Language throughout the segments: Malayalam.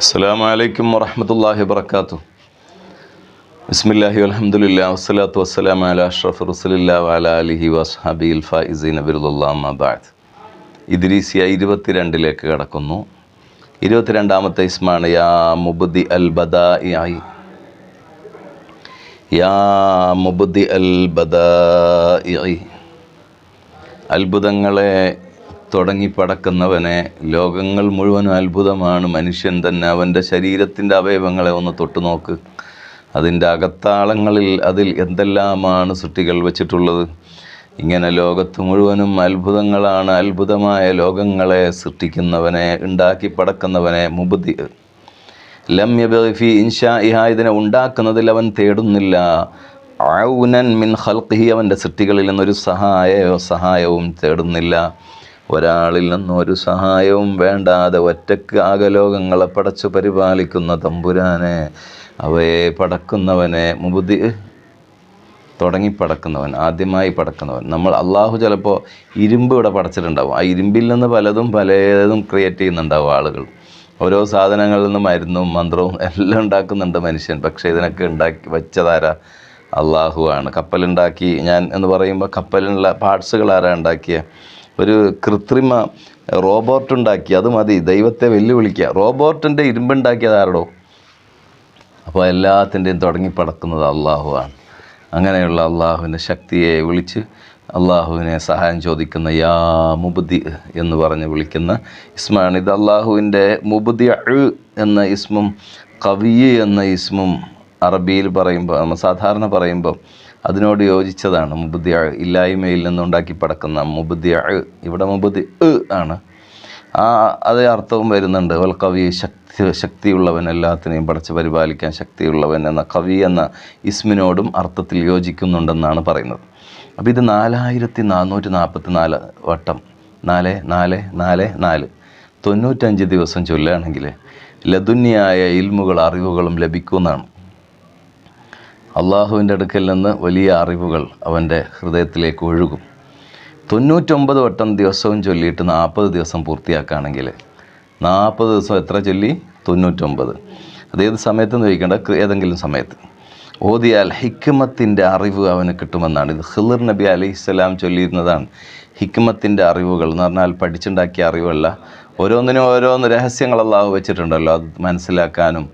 അസ്സാം വലൈക്കും വറഹമത്തല്ലാഹി വർക്കാത്തു ബിസ്മില്ലാഹി അലഹമുല്ലാ വസ്സലാത്തു വസ്സലാം അല അഷ്റഫ് റുസലില്ല വല അലിഹി വസ്ഹാബി ഫൈസീൻ അബിറുല്ലാബാദ് ഇദ്രീസിയ ഇരുപത്തിരണ്ടിലേക്ക് കടക്കുന്നു. ഇരുപത്തിരണ്ടാമത്തെ ഇസ്മാണ് യാ മുബുദി അൽ ബദായി യാ മുബുദി അൽ ബദായി അത്ഭുതങ്ങളെ തുടങ്ങിപ്പടക്കുന്നവനെ ലോകങ്ങൾ മുഴുവനും അത്ഭുതമാണ്. മനുഷ്യൻ തന്നെ അവന്റെ ശരീരത്തിന്റെ അവയവങ്ങളെ ഒന്ന് തൊട്ടു നോക്ക്. അതിന്റെ അകത്താളങ്ങളിൽ അതിൽ എന്തെല്ലാമാണ് സൃഷ്ടികൾ വച്ചിട്ടുള്ളത്? ഇങ്ങനെ ലോകത്ത് മുഴുവനും അത്ഭുതങ്ങളാണ് അത്ഭുതമായ ലോകങ്ങളെ സൃഷ്ടിക്കുന്നവനെ ഉണ്ടാക്കി പടക്കുന്നവനെ മുബുദ്ധി ലം യബി ഇൻഷാ ഇഹ ഇതിനെ ഉണ്ടാക്കുന്നതിൽ അവൻ തേടുന്നില്ല. ഔനൻ മിൻ ഹൽഖി അവന്റെ സൃഷ്ടികളിൽ നിന്നൊരു സഹായയോ സഹായവും തേടുന്നില്ല. ഒരാളിൽ നിന്നും ഒരു സഹായവും വേണ്ടാതെ ഒറ്റയ്ക്ക് ആകലോകങ്ങളെ പടച്ചു പരിപാലിക്കുന്ന തമ്പുരാനെ അവയെ പടക്കുന്നവനെ മുബുദ്ധി തുടങ്ങി പടക്കുന്നവൻ ആദ്യമായി പടക്കുന്നവൻ. നമ്മൾ അള്ളാഹു ചിലപ്പോൾ ഇരുമ്പ് ഇവിടെ പടച്ചിട്ടുണ്ടാവും. ആ ഇരുമ്പിൽ നിന്ന് പലതും പലതും ക്രിയേറ്റ് ചെയ്യുന്നുണ്ടാവും ആളുകൾ. ഓരോ സാധനങ്ങളിൽ നിന്ന് മരുന്നും മന്ത്രവും എല്ലാം ഉണ്ടാക്കുന്നുണ്ട് മനുഷ്യൻ. പക്ഷേ ഇതിനൊക്കെ ഉണ്ടാക്കി വെച്ചതാരാ? അള്ളാഹുവാണ് കപ്പലുണ്ടാക്കി ഞാൻ എന്ന് പറയുമ്പോൾ കപ്പലിനുള്ള പാർട്സുകൾ ആരാ ഉണ്ടാക്കിയ? ഒരു കൃത്രിമ റോബോട്ട് ഉണ്ടാക്കി അത് മതി ദൈവത്തെ വെല്ലുവിളിക്കുക. റോബോട്ടിന്റെ ഇരുമ്പുണ്ടാക്കിയത് ആരടോ? അപ്പോൾ എല്ലാത്തിന്റെയും തുടങ്ങി പടക്കുന്നത് അള്ളാഹുവാണ്. അങ്ങനെയുള്ള അള്ളാഹുവിന്റെ ശക്തിയെ വിളിച്ച് അള്ളാഹുവിനെ സഹായം ചോദിക്കുന്ന യാ മുബുദി എന്ന് പറഞ്ഞ് വിളിക്കുന്ന ഇസ്മാണ്. ഇത് അള്ളാഹുവിന്റെ മുബുദി എന്ന ഇസ്മും കവിയ് എന്ന ഇസ്മും അറബിയിൽ പറയുമ്പോൾ നമ്മൾ സാധാരണ പറയുമ്പോൾ അതിനോട് യോജിച്ചതാണ് മുബുദി ഇല്ലായ്മയിൽ നിന്നുണ്ടാക്കി പടക്കുന്ന മുബുദി ഇവിടെ മുബുദി ആണ്. ആ അതേ അർത്ഥവും വരുന്നുണ്ട്. വൽ കവി ശക്തി ശക്തിയുള്ളവൻ എല്ലാത്തിനെയും പഠിച്ച് പരിപാലിക്കാൻ ശക്തിയുള്ളവൻ എന്ന കവി എന്ന ഇസ്മിനോടും അർത്ഥത്തിൽ യോജിക്കുന്നുണ്ടെന്നാണ് പറയുന്നത്. അപ്പോൾ ഇത് നാലായിരത്തി നാനൂറ്റി നാൽപ്പത്തി നാല് വട്ടം. നാല് നാല് നാല് നാല്. തൊണ്ണൂറ്റഞ്ച് ദിവസം ചൊല്ലുകയാണെങ്കിൽ ലതുന്യായ ഇൽമുകൾ അറിവുകളും ലഭിക്കുമെന്നാണ്. അള്ളാഹുവിന്റെ അടുക്കൽ നിന്ന് വലിയ അറിവുകൾ അവന്റെ ഹൃദയത്തിലേക്ക് ഒഴുകും. തൊണ്ണൂറ്റൊമ്പത് വട്ടം ദിവസവും ചൊല്ലിയിട്ട് നാൽപ്പത് ദിവസം പൂർത്തിയാക്കുകയാണെങ്കിൽ നാൽപ്പത് ദിവസം എത്ര ചൊല്ലി? തൊണ്ണൂറ്റൊമ്പത്. അതേത് സമയത്തെന്ന് ചോദിക്കേണ്ട? ഏതെങ്കിലും സമയത്ത്. ഓതിയാൽ ഹിക്മത്തിന്റെ അറിവ് അവന് കിട്ടുമെന്നാണ്. ഇത് ഹിർ നബി അലൈഹി സ്വലാം ചൊല്ലിയിരുന്നതാണ്. ഹിക്മത്തിന്റെ അറിവുകൾ എന്ന് പറഞ്ഞാൽ പഠിച്ചുണ്ടാക്കിയ അറിവല്ല. ഓരോന്നിനും ഓരോന്ന് രഹസ്യങ്ങൾ വെച്ചിട്ടുണ്ടല്ലോ. അത് മനസ്സിലാക്കാനും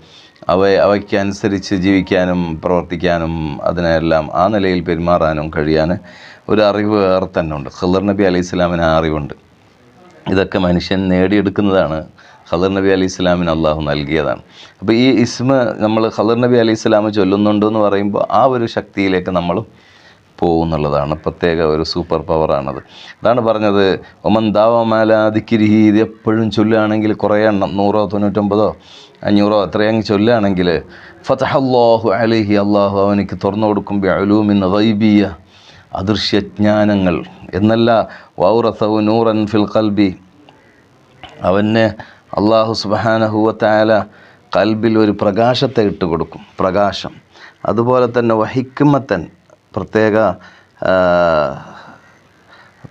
അവയെ അവയ്ക്കനുസരിച്ച് ജീവിക്കാനും പ്രവർത്തിക്കാനും അതിനെല്ലാം ആ നിലയിൽ പെരുമാറാനും കഴിയാൻ ഒരു അറിവ് വേറെ തന്നെ ഉണ്ട്. ഖദർ നബി അലൈഹി സ്വലാമിന് ആ അറിവുണ്ട്. ഇതൊക്കെ മനുഷ്യൻ നേടിയെടുക്കുന്നതാണ്. ഖദർ നബി അലൈഹി സ്വലാമിന് അള്ളാഹു നൽകിയതാണ്. അപ്പോൾ ഈ ഇസ്മ നമ്മൾ ഖദർ നബി അലൈഹി സ്വലാമ് ചൊല്ലുന്നുണ്ട് എന്ന് പറയുമ്പോൾ ആ ഒരു ശക്തിയിലേക്ക് നമ്മൾ പോകുന്നുള്ളതാണ് പ്രത്യേക ഒരു സൂപ്പർ പവറാണത്. അതാണ് പറഞ്ഞത് ഒമൻ ദാവമാലാദിക്കിരിഹി ഇത് എപ്പോഴും ചൊല്ലുകയാണെങ്കിൽ കുറേ എണ്ണം നൂറോ തൊണ്ണൂറ്റൊമ്പതോ അഞ്ഞൂറോ അത്രയും ചൊല്ലുകയാണെങ്കിൽ ഫതഹല്ലാഹു അലഹി അള്ളാഹു അവനിക്ക് തുറന്നു കൊടുക്കും അലൂമിൻ റൈബിയ അദൃശ്യജ്ഞാനങ്ങൾ. എന്നല്ല വൗറസവു നൂറൻ ഫിൽ കൽബി അവന് അള്ളാഹു സുബാനഹുവത്തായ കൽബിൽ ഒരു പ്രകാശത്തെ ഇട്ട് കൊടുക്കും പ്രകാശം. അതുപോലെ തന്നെ വഹിക്കുമത്തൻ പ്രത്യേക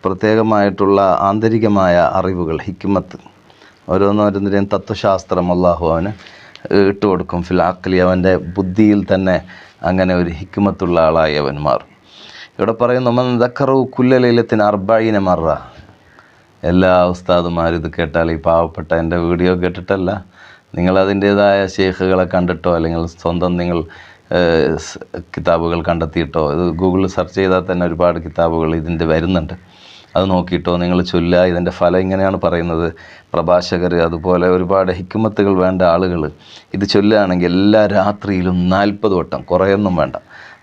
പ്രത്യേകമായിട്ടുള്ള ആന്തരികമായ അറിവുകൾ ഹിക്കുമത്ത് ഓരോന്നോരോന്നിന്റെയും തത്വശാസ്ത്രം അള്ളാഹു അവന് ഇട്ട് കൊടുക്കും. ഫിലാക്കലി അവന്റെ ബുദ്ധിയിൽ തന്നെ അങ്ങനെ ഒരു ഹിക്കുമത്തുള്ള ആളായി അവൻ മാറും. ഇവിടെ പറയുന്നു നമ്മൾ ദക്കറു കുല്ലലീലത്തിന് അർബായിനെ മറ. എല്ലാ ഉസ്താദുമാരും ഇത് കേട്ടാൽ ഈ പാവപ്പെട്ട എന്റെ വീഡിയോ കേട്ടിട്ടല്ല നിങ്ങളതിന്റേതായ ഷേഖുകളെ കണ്ടിട്ടോ അല്ലെങ്കിൽ സ്വന്തം നിങ്ങൾ കിതാബുകൾ കണ്ടെത്തിയിട്ടോ ഇത് ഗൂഗിളിൽ സെർച്ച് ചെയ്താൽ തന്നെ ഒരുപാട് കിതാബുകൾ ഇതിന്റെ വരുന്നുണ്ട്. അത് നോക്കിയിട്ടോ? നിങ്ങൾ ചൊല്ലുക ഇതിന്റെ ഫലം ഇങ്ങനെയാണ് പറയുന്നത്. പ്രഭാഷകർ അതുപോലെ ഒരുപാട് ഹിക്കുമത്തുകൾ വേണ്ട ആളുകൾ. ഇത് ചൊല്ലുകയാണെങ്കിൽ എല്ലാ രാത്രിയിലും നാൽപ്പത് വട്ടം കുറേയൊന്നും വേണ്ട.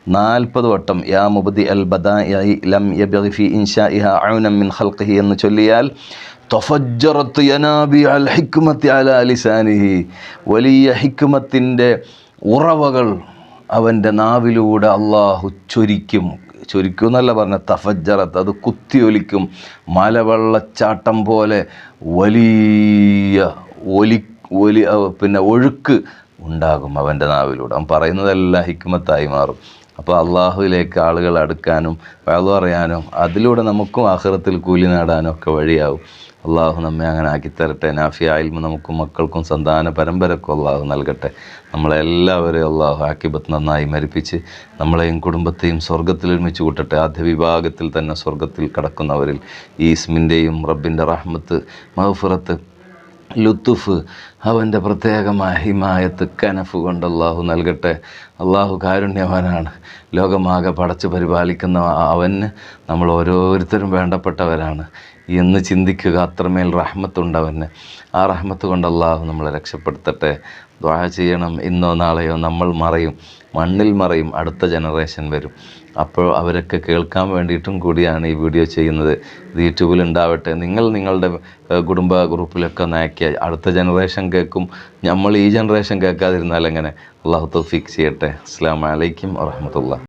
നാൽപ്പത് വട്ടം യാ മുബദി അൽ ബദായി ലം ഇൻഷാ ഇഹ ഔനം മിൻ ഖൽഖിഹി എന്ന് ചൊല്ലിയാൽ തൊഫജ്ജറത്ത് യനാബി അൽ ഹിക്കുമത്തി അല അലിസാനിഹി വലിയ ഹിക്കുമത്തിന്റെ ഉറവകൾ അവന്റെ നാവിലൂടെ അള്ളാഹു ചൊരിക്കും. ചൊരിക്കും എന്നല്ല പറഞ്ഞ തഫജ്ജറത്ത് അത് കുത്തിയൊലിക്കും. മലവെള്ളച്ചാട്ടം പോലെ വലിയ ഒലി ഒലി പിന്നെ ഒഴുക്ക് ഉണ്ടാകും അവന്റെ നാവിലൂടെ. അവൻ പറയുന്നതെല്ലാം ഹിക്മത്തായി മാറും. അപ്പോൾ അള്ളാഹുവിലേക്ക് ആളുകൾ അടുക്കാനും വയലു പറയാനും അതിലൂടെ നമുക്കും ആഹ്റത്തിൽ കൂലി നേടാനും ഒക്കെ വഴിയാവും. അള്ളാഹു നമ്മെ അങ്ങനെ ആക്കിത്തരട്ടെ. നാഫി ആയിൽമ നമുക്കും മക്കൾക്കും സന്താന പരമ്പരക്കും അള്ളാഹു നൽകട്ടെ. നമ്മളെല്ലാവരെയും അള്ളാഹു ആക്കിബത്ത് നന്നായി മരിപ്പിച്ച് നമ്മളെയും കുടുംബത്തെയും സ്വർഗത്തിൽ ഒരുമിച്ച് കൂട്ടട്ടെ. ആദ്യ വിഭാഗത്തിൽ തന്നെ സ്വർഗത്തിൽ കടക്കുന്നവരിൽ ഈസ്മിന്റെയും റബ്ബിന്റെ റഹ്മത്ത് മഹഫുറത്ത് ലുത്തുഫ് അവന്റെ പ്രത്യേകമായ ഹിമായത്ത് കനഫ് കൊണ്ട് അള്ളാഹു നൽകട്ടെ. അള്ളാഹു കാരുണ്യവാനാണ്. ലോകമാകെ പടച്ചു പരിപാലിക്കുന്ന അവന് നമ്മൾ ഓരോരുത്തരും വേണ്ടപ്പെട്ടവരാണ്. എന്ന് ചിന്തിക്കുക അത്രമേൽ റഹ്മത്തുണ്ടവന് ആ റഹ്മത്ത് കൊണ്ട് അള്ളാഹു നമ്മളെ രക്ഷപ്പെടുത്തട്ടെ. ദ്വാഴ ചെയ്യണം. ഇന്നോ നാളെയോ നമ്മൾ മറയും. മണ്ണിൽ മറയും. അടുത്ത ജനറേഷൻ വരും. അപ്പോൾ അവരൊക്കെ കേൾക്കാൻ വേണ്ടിയിട്ടും കൂടിയാണ് ഈ വീഡിയോ ചെയ്യുന്നത്. ഇത് യൂട്യൂബിൽ ഉണ്ടാവട്ടെ. നിങ്ങൾ നിങ്ങളുടെ കുടുംബ ഗ്രൂപ്പിലൊക്കെ നയക്കിയ അടുത്ത ജനറേഷൻ കേൾക്കും. നമ്മൾ ഈ ജനറേഷൻ കേൾക്കാതിരുന്നാൽ എങ്ങനെ അള്ളാഹു തൗഫീഖ് ചെയ്യട്ടെ. അസ്സാം വലൈക്കും വാഹമത്തുള്ള